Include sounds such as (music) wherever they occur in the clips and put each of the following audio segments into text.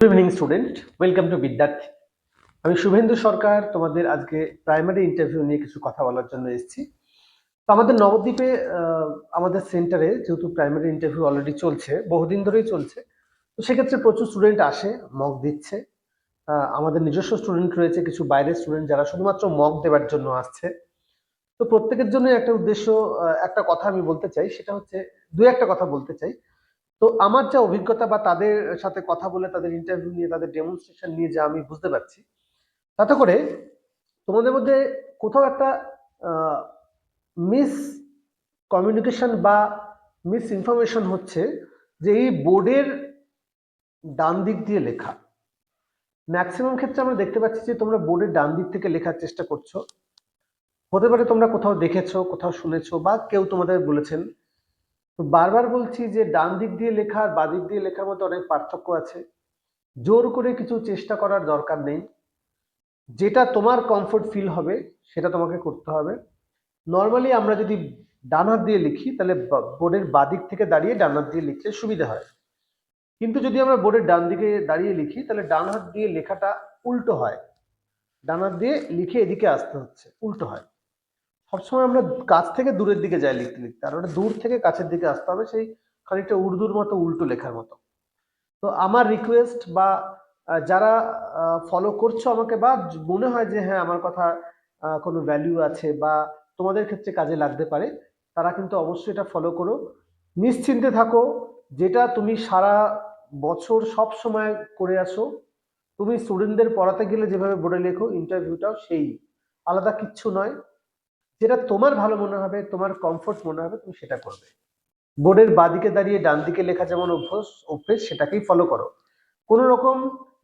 Good evening student welcome to Vidyarthi আমি শুভেন্দু সরকার, তোমাদের আজকে প্রাইমারি ইন্টারভিউ নিয়ে কিছু কথা বলার জন্য এসেছি। তো আমাদের নবদ্বীপে আমাদের সেন্টারে যেহেতু প্রাইমারি ইন্টারভিউ অলরেডি চলছে, বহুদিন ধরেই চলছে, তো সেক্ষেত্রে প্রচুর স্টুডেন্ট আসে মক দিচ্ছে। আমাদের নিজস্ব স্টুডেন্ট রয়েছে, কিছু বাইরের স্টুডেন্ট যারা শুধুমাত্র মক দেওয়ার জন্য আসছে। তো প্রত্যেকের জন্য একটা উদ্দেশ্য একটা কথা আমি বলতে চাই, সেটা হচ্ছে দু একটা কথা বলতে চাই। তো আমার যা অভিজ্ঞতা বা তাদের সাথে কথা বলে, তাদের ইন্টারভিউ নিয়ে, তাদের ডেমনস্ট্রেশন নিয়ে যা আমি বুঝতে পারছি, তাতে করে তোমাদের মধ্যে কোথাও একটা মিস কমিউনিকেশন বা মিস ইনফরমেশন হচ্ছে যে এই বোর্ডের ডান দিক দিয়ে লেখা। ম্যাক্সিমাম ক্ষেত্রে আমরা দেখতে পাচ্ছি যে তোমরা বোর্ডের ডান দিক থেকে লেখার চেষ্টা করছ। হতে পারে তোমরা কোথাও দেখেছ, কোথাও শুনেছো বা কেউ তোমাদের বলেছেন তো বারবার বলছি যে ডান দিক দিয়ে লেখা আর বাঁ দিক দিয়ে লেখার মধ্যে অনেক পার্থক্য আছে। জোর করে কিছু চেষ্টা করার দরকার নেই। যেটা তোমার কমফোর্ট ফিল হবে, সেটা তোমাকে করতে হবে। নর্মালি আমরা যদি ডান হাত দিয়ে লিখি, তাহলে বোর্ডের বাঁ দিক থেকে দাঁড়িয়ে ডান হাত দিয়ে লিখলে সুবিধা হয়। কিন্তু যদি আমরা বোর্ডের ডান দিকে দাঁড়িয়ে লিখি, তাহলে ডান হাত দিয়ে লেখাটা উল্টো হয়। ডান হাত দিয়ে লিখে এদিকে আসতে হচ্ছে, উল্টো হয়। সবসময় আমরা কাছ থেকে দূরের দিকে যাই লিখতে লিখতে। আর ওটা দূর থেকে কাছের দিকে আসতে হবে, সেই খানিকটা উর্দুর মতো, উল্টো লেখার মতো। তো আমার রিকোয়েস্ট বা যারা ফলো করছ আমাকে বা মনে হয় যে হ্যাঁ আমার কথা কোনো ভ্যালু আছে বা তোমাদের ক্ষেত্রে কাজে লাগতে পারে, তারা কিন্তু অবশ্যই এটা ফলো করো। নিশ্চিন্তে থাকো, যেটা তুমি সারা বছর সব সময় করে আসো, তুমি স্টুডেন্টদের পড়াতে গেলে যেভাবে বোর্ডে লেখো ইন্টারভিউটাও সেই। আলাদা কিচ্ছু নয়। যেটা তোমার ভালো মনে হবে, তোমার কমফোর্ট মনে হবে, তুমি সেটা করবে। বোর্ডের বাদিকে দাঁড়িয়ে ডান দিকে লেখা যেমন অভ্যাস, অভ্যেস সেটাকেই ফলো করো। কোনো রকম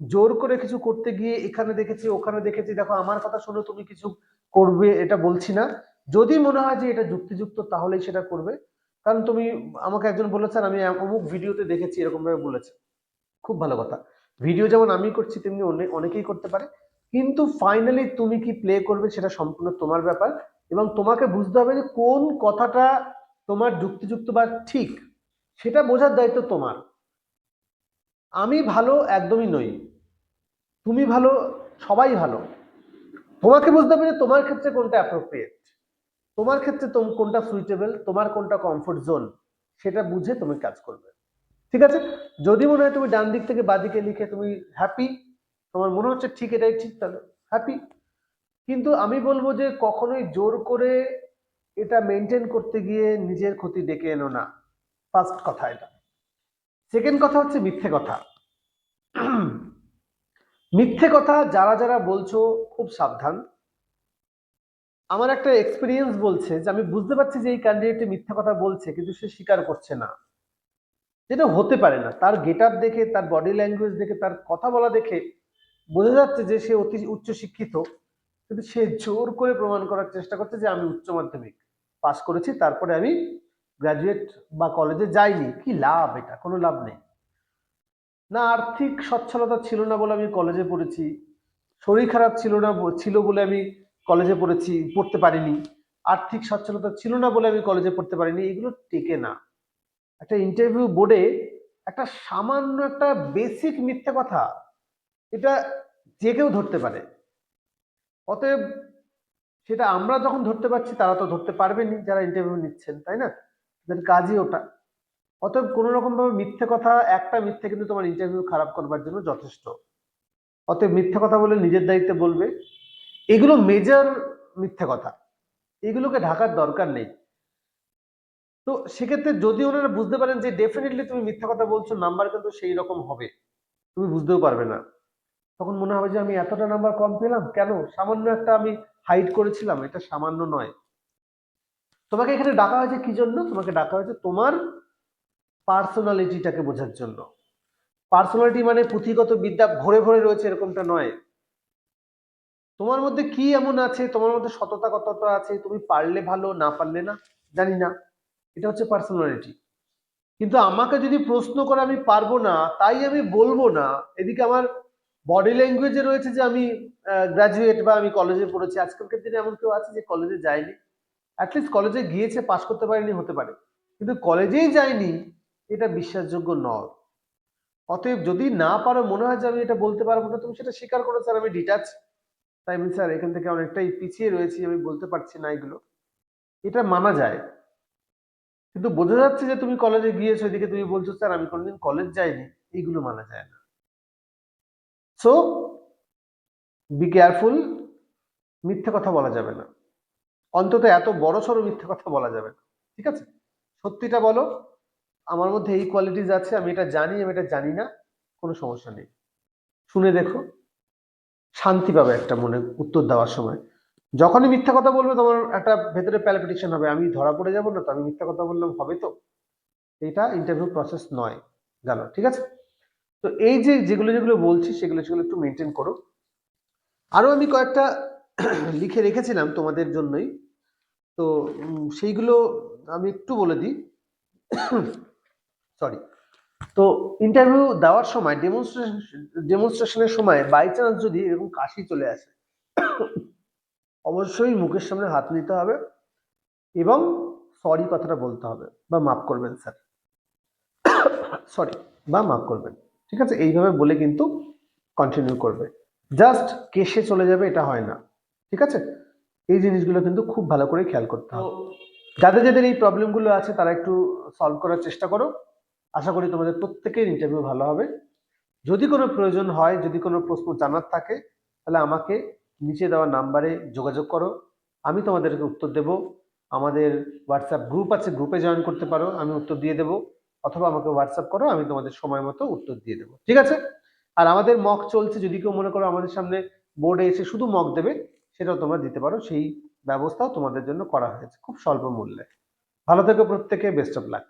জোর করে কিছু করতে গিয়ে এখানে দেখেছি, ওখানে দেখেছি, দেখো আমার কথা শুনে, তুমি কিছু করবে, এটা বলছি না। যদি মনে হয় যে এটা যুক্তিযুক্ত, তাহলেই সেটা করবে। কারণ তুমি আমাকে একজন বলেছেন আমি অমুক ভিডিওতে দেখেছি, এরকমভাবে বলেছে। খুব ভালো কথা। ভিডিও যেমন আমি করছি, তেমনি অনেক অনেকেই করতে পারে। কিন্তু ফাইনালি তুমি কি প্লে করবে, সেটা সম্পূর্ণ তোমার ব্যাপার। এবং তোমাকে বুঝতে হবে যে কোন কথাটা তোমার যুক্তিযুক্ত বা ঠিক, সেটা বোঝার দায়িত্ব তোমার। আমি ভালো একদমই নই, তুমি ভালো, সবাই ভালো। তোমাকে বুঝতে হবে যে তোমার ক্ষেত্রে কোনটা অ্যাপ্রোপ্রিয়েট তোমার ক্ষেত্রে কোনটা সুইটেবল তোমার কোনটা কমফোর্ট জোন সেটা বুঝে তুমি কাজ করবে। ঠিক আছে? যদি মনে হয় তুমি ডান দিক থেকে বাঁ দিকে লিখে তুমি হ্যাপি তোমার মনে হচ্ছে ঠিক এটাই ঠিক, তাহলে হ্যাপি কিন্তু আমি বলব যে কখনোই জোর করে এটা মেনটেন করতে গিয়ে নিজের ক্ষতি ডেকে এনো না। ফার্স্ট কথা এটা। সেকেন্ড কথা হচ্ছে মিথ্যে কথা। মিথ্যে কথা যারা যারা বলছো খুব সাবধান। আমার একটা এক্সপিরিয়েন্স বলছে যে আমি বুঝতে পারছি যে এই ক্যান্ডিডেট মিথ্যা কথা বলছে, কিন্তু সে স্বীকার করছে না। যেটা হতে পারে না। তার গেট আপ দেখে, তার বডি ল্যাঙ্গুয়েজ দেখে, তার কথা বলা দেখে বোঝা যাচ্ছে যে সে অতি উচ্চ শিক্ষিত কিন্তু সে জোর করে প্রমাণ করার চেষ্টা করছে যে আমি উচ্চ মাধ্যমিক পাশ করেছি, তারপরে আমি গ্রাজুয়েট বা কলেজে যাইনি। কি লাভ এটা? কোনো লাভ নেই। না, আর্থিক সচ্ছলতা ছিল না বলে আমি কলেজে পড়েছি। শরীর খারাপ ছিল না ছিল বলে আমি কলেজে পড়েছি, পড়তে পারিনি। আর্থিক সচ্ছলতা ছিল না বলে আমি কলেজে পড়তে পারিনি, এগুলো টেকে না। একটা ইন্টারভিউ বোর্ডে একটা সামান্য একটা বেসিক মিথ্যে কথা, এটা যে কেউ ধরতে পারে। অতএব সেটা আমরা যখন ধরতে পারছি, তারা তো ধরতে পারবেনি যারা ইন্টারভিউ নিচ্ছেন, তাই না? তাদের কাজই ওটা। অতএব কোনো রকম ভাবে মিথ্যে কথা, একটা মিথ্যে কিন্তু তোমার ইন্টারভিউ খারাপ করবার জন্য যথেষ্ট। অতএব মিথ্যে কথা বলে নিজের দায়িত্বে বলবে। এগুলো মেজর মিথ্যে কথা। এগুলোকে ঢাকার দরকার নেই। তো সেক্ষেত্রে যদি ওনারা বুঝতে পারেন যে ডেফিনেটলি তুমি মিথ্যা কথা বলছো নাম্বার কিন্তু সেই রকম হবে। তুমি বুঝতেও পারবে না। তখন মনে হবে যে আমি এতটা নাম্বার কম পেলাম? কেন? সামান্য একটা আমি হাইড করেছিলাম, এটা সামান্য নয়। তোমাকে এখানে ডাকা হয়েছে কি জন্য? তোমাকে ডাকা হয়েছে তোমার পার্সোনালিটিটাকে বোঝার জন্য। পার্সোনালিটি মানে পুঁথিগত বিদ্যা ভরে ভরে রয়েছে, এরকমটা নয়। তোমার মধ্যে কি এমন আছে? তোমার মধ্যে সততা কতটা আছে? তুমি পারলে ভালো, না পারলে না? জানি না। এটা হচ্ছে পার্সোনালিটি কিন্তু আমাকে যদি প্রশ্ন করে আমি পারব না, তাই আমি বলব না, এদিকে আমার বডি ল্যাঙ্গুয়েজে রয়েছে যে আমি গ্রাজুয়েট বা আমি কলেজে পড়েছি। আজকালকার দিনে এমন কেউ আছে যে কলেজে যায়নি। অ্যাটলিস্ট কলেজে গিয়েছে পাশ করতে পারেনি, হতে পারে। কিন্তু কলেজেই যায়নি, এটা বিশ্বাসযোগ্য নয়। অতএব যদি না পারো, মনে হয় যে আমি এটা বলতে পারব না, তুমি সেটা স্বীকার করো, স্যার, আমি ডিটাচ তাই আমি স্যার, এখান থেকে অনেকটাই পিছিয়ে রয়েছি, আমি বলতে পারছি না এগুলো। এটা মানা যায়। কিন্তু বোঝা যাচ্ছে যে তুমি কলেজে গিয়েছো, এদিকে তুমি বলছো, স্যার, আমি কোনোদিন কলেজ যাইনি। এইগুলো মানা যায় না। সো বি কেয়ারফুল মিথ্যে কথা বলা যাবে না। অন্তত এত বড় সড়ো মিথ্যে কথা বলা যাবে না। ঠিক আছে? সত্যিটা বলো, আমার মধ্যে এই কোয়ালিটিস আছে, আমি এটা জানি, আমি এটা জানি না, কোনো সমস্যা নেই। শুনে দেখো, শান্তি পাবে একটা মনে উত্তর দেওয়ার সময়। যখনই মিথ্যা কথা বলবে, তোমার একটা ভেতরে প্যালিপিটেশন হবে, আমি ধরা পড়ে যাব না তো, আমি মিথ্যা কথা বললাম, হবে তো? এটা ইন্টারভিউ প্রসেস নয় গেল ঠিক আছে? তো এই যে যেগুলো যেগুলো বলছি সেগুলো সেগুলো একটু মেনটেন করো। আরও আমি কয়েকটা (clears throat) লিখে রেখেছিলাম তোমাদের জন্যই। তো সেইগুলো আমি একটু বলে দিই। (clears throat) সরি তো ইন্টারভিউ দেওয়ার সময় ডেমনস্ট্রেশন ডেমনস্ট্রেশনের সময় বাই চান্স যদি এরকম কাশি চলে আসে, (clears throat) অবশ্যই মুখের সামনে হাত নিতে হবে এবং সরি কথাটা বলতে হবে বা মাফ করবেন স্যার সরি বা মাফ করবেন। ঠিক আছে? এইভাবে বলে কিন্তু কন্টিনিউ করবে। জাস্ট কেসে চলে যাবে এটা হয় না। ঠিক আছে? এই জিনিসগুলো কিন্তু খুব ভালো করে খেয়াল করতে হবে। যাদের যাদের এই প্রবলেমগুলো আছে তারা একটু সলভ করার চেষ্টা করো। আশা করি তোমাদের প্রত্যেকের ইন্টারভিউ ভালো হবে। যদি কোনো প্রয়োজন হয় যদি কোনো প্রশ্ন জানার থাকে তাহলে আমাকে নিচে দেওয়া নাম্বারে যোগাযোগ করো। আমি তোমাদেরকে উত্তর দেব। আমাদের হোয়াটসঅ্যাপ গ্রুপ আছে গ্রুপে জয়েন করতে পারো। আমি উত্তর দিয়ে দেবো। অথবা আমাকে হোয়াটসঅ্যাপ করো, আমি তোমাদের সময় মতো উত্তর দিয়ে দেবো। ঠিক আছে? আর আমাদের মক চলছে, যদি কেউ মনে করো আমাদের সামনে বোর্ডে এসে শুধু মক দেবে, সেটাও তোমরা দিতে পারো। সেই ব্যবস্থাও তোমাদের জন্য করা হয়েছে, খুব স্বল্প মূল্যে। ভালো থেকো প্রত্যেকে বেস্ট অফ লাক